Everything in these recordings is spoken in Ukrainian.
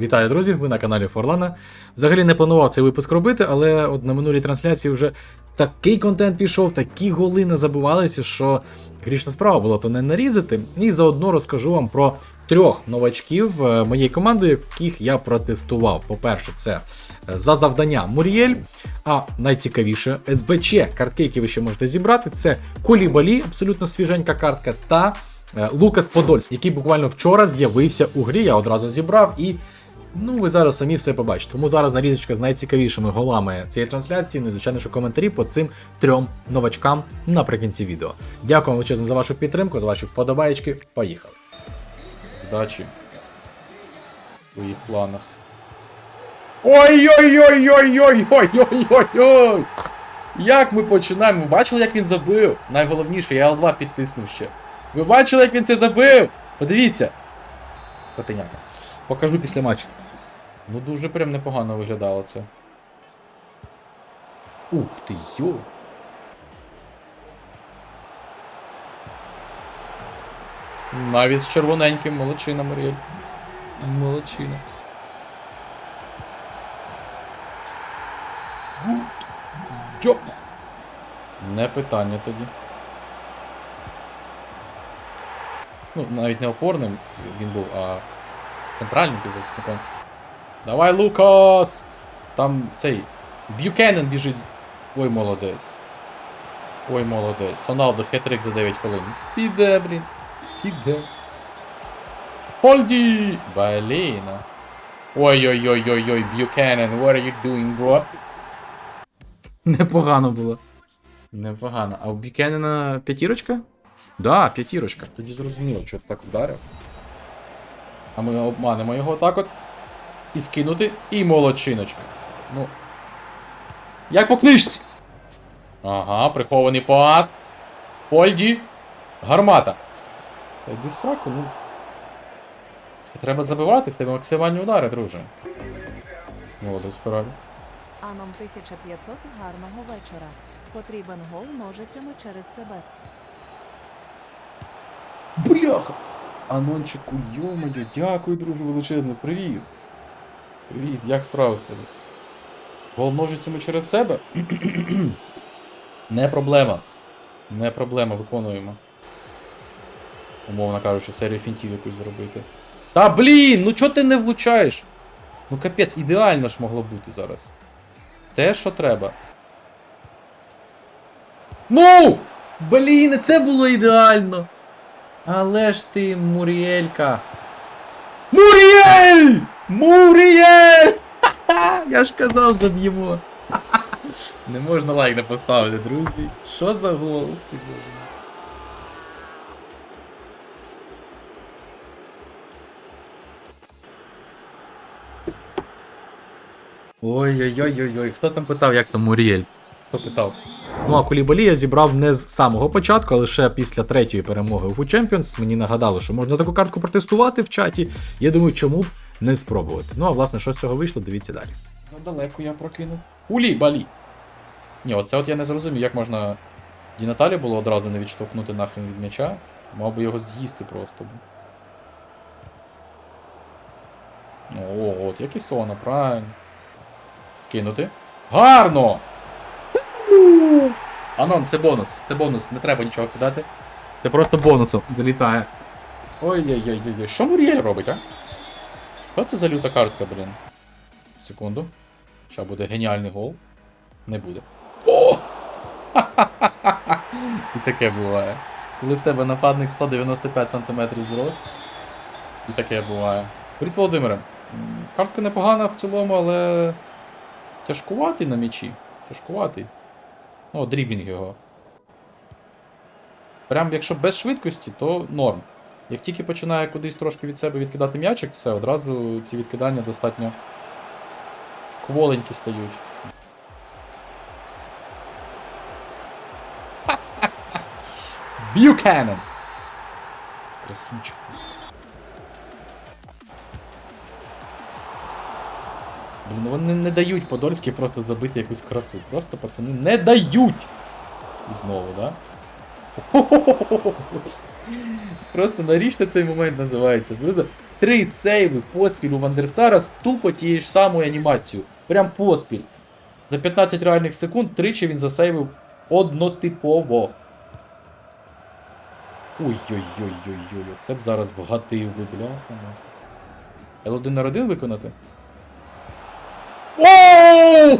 Вітаю, друзі! Ви на каналі Форлана. Взагалі не планував цей випуск робити, але от на минулій трансляції вже такий контент пішов, такі голи не забувалися, що грішна справа була то не нарізати. І заодно розкажу вам про трьох новачків е, моєї команди, яких я протестував. По-перше, це е, за завдання Муріель. А найцікавіше СБЧ, картки, які ви ще можете зібрати, це Колібалі, абсолютно свіженька картка, та е, Лукас Подольськ, який буквально вчора з'явився у грі. Я одразу зібрав і. Ну, ви зараз самі все побачите. Тому зараз нарізочка з найцікавішими голами цієї трансляції. Ну і звичайно, що коментарі по цим трьом новачкам наприкінці відео. Дякую вам величезно за вашу підтримку, за ваші вподобаєчки. Поїхали. Удачі у їх планах. Ой-ой-ой-ой-ой-ой-ой-ой-ой! Як ми починаємо? Ви бачили, як він забив? Найголовніше, я L2 підтиснув ще. Ви бачили, як він це забив? Подивіться. Скотиняка. Покажу після матчу. Ну дуже прям непогано виглядало це. Ух ти йо. Навіть з червоненьким молодчина, Маріель. Молодчина. Джоп. Не питання тоді. Ну, навіть не опорним він був, а центральним півзахисником. Давай, Лукас! Там цей. Б'юкенен біжить. Ой, молодець. Ой, молодець. Соналдо хетрик за 9 хвилин. Піде, блін. Піде. Хольді! Блін. Ой-ой-ой-ой-ой, Б'юкенен, what are you doing, bro? Непогано було. Непогано. А у Б'юкенена п'ятірочка? Да, п'ятірочка. Тоді зрозуміло, що ти так вдарив. А ми обманемо його так от. І скинути, і молодчиночка. Ну. Як по книжці. Ага, прихований пас. Польді. Гармата. Та йди в сраку, ну. Треба забивати, в тебе максимальні удари, друже. Молодець Феррарі. Аном 1500 гарного вечора. Потрібен гол ножицями через себе. Бляха! Анончику, йо-моє, дякую, друже, величезно, привіт. Привіт, як справи в тебе? Гол через себе? Не проблема. Не проблема, виконуємо. Умовно кажучи, серію фінтів якусь зробити. Та блін, ну чого ти не влучаєш? Ну капець, ідеально ж могло бути зараз. Те, що треба. Ну! Блін, це було ідеально! Але ж ти, Муріелька. Муріель! Муріель! Я ж казав, заб'ємо. Не можна лайк не поставити, друзі. Що за гол? Ой-ой-ой-ой-ой, хто там питав, як там Муріель? Хто питав? Ну а Кулібалі я зібрав не з самого початку, а лише після третьої перемоги у Food Champions. Мені нагадали, що можна таку картку протестувати в чаті. Я думаю, чому б не спробувати. Ну а власне, що з цього вийшло, дивіться далі. Задалеко я прокинув. Кулібалі! Ні, оце от я не зрозумів, як можна Ді Наталі було одразу не відштовхнути нахрен від м'яча. Мав би його з'їсти просто. О, от, як і Сона, правильно. Скинути. Гарно! Анон, це бонус, це бонус, не треба нічого кидати. Це просто бонусом залітає. Ой-ой-ой, що Муріель робить, а? Що це за люта картка, блін? Секунду. Ща буде геніальний гол. Не буде. О! І таке буває. Коли в тебе нападник 195 см зрост. І таке буває. Привіт, Володимире. Картка непогана в цілому, але. Тяжкуватий на м'ячі. Тяжкуватий. Ну, дрібінг його. Прям якщо без швидкості, то норм. Як тільки починає кудись трошки від себе відкидати м'ячик, все, одразу ці відкидання достатньо кволенькі стають. Б'юкенен! Красунчик просто. Блін, ну вони не дають Подольській просто забити якусь красу. Просто пацани не дають! І знову, да? Просто наріжте цей момент називається. Просто Три сейви поспіль у Вандерсара з тупо тією ж самою анімацією. Прям поспіль. За 15 реальних секунд тричі він засейвив однотипово. Ой-ой-ой-ой-ой. Це б зараз вгатив би, бляха. L1 на 1 виконати? О!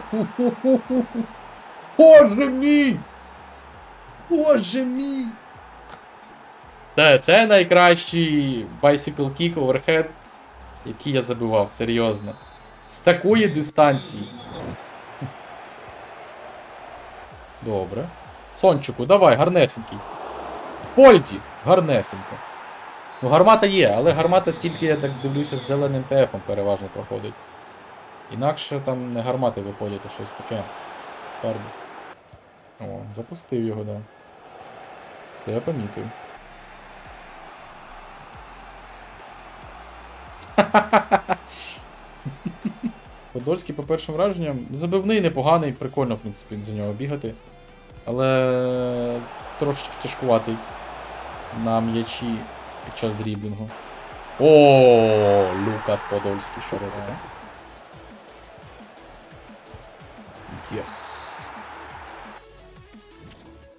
Боже мій! Боже мій! Та, це найкращий Bicycle Kick Overhead, який я забивав, серйозно. З такої дистанції. Добре. Сончику, давай, гарнесенький. Польді, гарнесенько. Ну, гармата є, але гармата тільки, я так дивлюся, з зеленим ТФом переважно проходить. Інакше там не гармати виходять, а щось таке. Фарби. О, запустив його, да. Це я помітив. Подольський по першим враженням. Забивний, непоганий, прикольно, в принципі, за нього бігати. Але трошечки тяжкуватий на м'ячі під час дріблінгу. О, Лукас Подольський, що робить? Єс.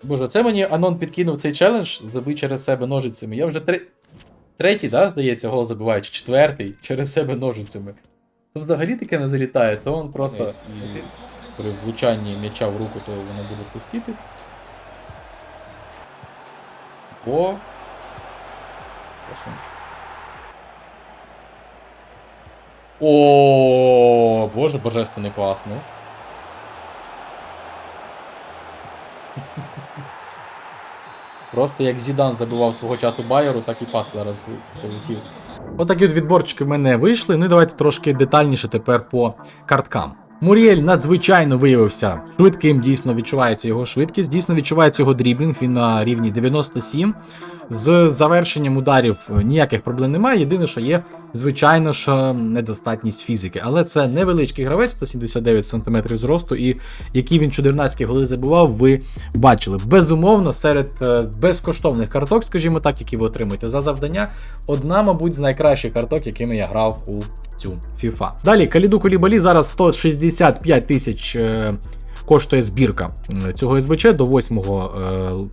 Боже, це мені Анон підкинув цей челендж, забий через себе ножицями. Я вже три... третій, да, здається, гол забиваю, чи четвертий через себе ножицями. То взагалі таке не залітає, то він просто при влучанні м'яча в руку, то воно буде свистіти. По. Посунчик. О, боже, божественний пас, ну. Просто як Зідан забивав свого часу Байеру, так і пас зараз полетів. Отакі от відборчики в мене вийшли. Ну і давайте трошки детальніше тепер по карткам. Муріель надзвичайно виявився швидким, дійсно відчувається його швидкість, дійсно відчувається його дріблінг, він на рівні 97. З завершенням ударів ніяких проблем немає. Єдине, що є, звичайно ж, недостатність фізики. Але це невеличкий гравець, 179 см зросту, і які він 14 голи забував, ви бачили. Безумовно, серед е, безкоштовних карток, скажімо так, які ви отримуєте за завдання, одна, мабуть, з найкращих карток, якими я грав у цю FIFA. Далі, Каліду Кулібалі зараз 165 тисяч. е, Коштує збірка цього СВЧ до 8 е,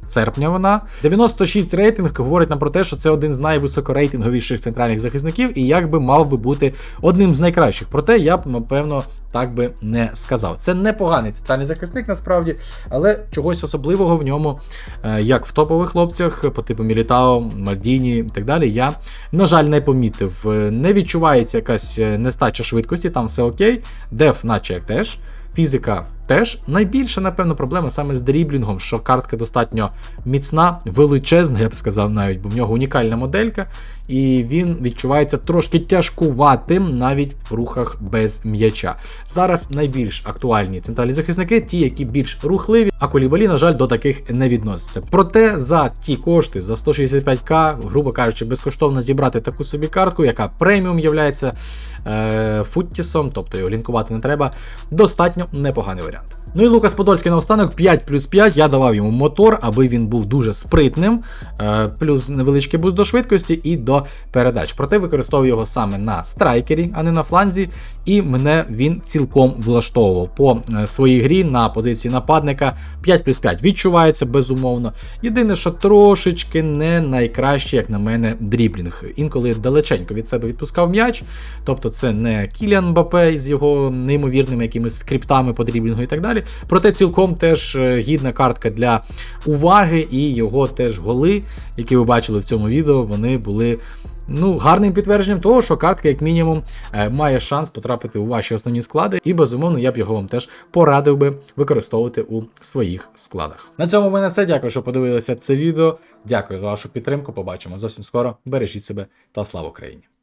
серпня. Вона 96 рейтинг говорить нам про те, що це один з найвисокорейтинговіших центральних захисників, і якби мав би бути одним з найкращих. Проте я б напевно так би не сказав. Це непоганий центральний захисник, насправді, але чогось особливого в ньому, е, як в топових хлопцях, по типу Мілітао, Мальдіні і так далі, я, на жаль, не помітив. Е, Не відчувається якась нестача швидкості, там все окей. Деф, наче як теж. Фізика теж найбільша, напевно, проблема саме з дріблінгом, що картка достатньо міцна, величезна, я б сказав навіть, бо в нього унікальна моделька, і він відчувається трошки тяжкуватим навіть в рухах без м'яча. Зараз найбільш актуальні центральні захисники, ті, які більш рухливі, а колібалі, на жаль, до таких не відносяться. Проте за ті кошти, за 165к, грубо кажучи, безкоштовно зібрати таку собі картку, яка преміум являється е, футтісом, тобто його лінкувати не треба, достатньо непоганий варіант. Ну і Лукас Подольський наостанок 5 плюс 5. Я давав йому мотор, аби він був дуже спритним, е, плюс невеличкий буст до швидкості і до передач. Проте використовую його саме на страйкері, а не на фланзі. І мене він цілком влаштовував по е, своїй грі на позиції нападника. 5 плюс 5 відчувається безумовно. Єдине, що трошечки не найкраще, як на мене, дріблінг. Інколи далеченько від себе відпускав м'яч. Тобто це не Кіліан Мбапе з його неймовірними якимись скриптами по дріблінгу і так далі. Проте цілком теж е, гідна картка для уваги, і його теж голи, які ви бачили в цьому відео, вони були. Ну, гарним підтвердженням того, що картка, як мінімум, е, має шанс потрапити у ваші основні склади, і безумовно я б його вам теж порадив би використовувати у своїх складах. На цьому в мене все. Дякую, що подивилися це відео. Дякую за вашу підтримку. Побачимо зовсім скоро. Бережіть себе та слава Україні!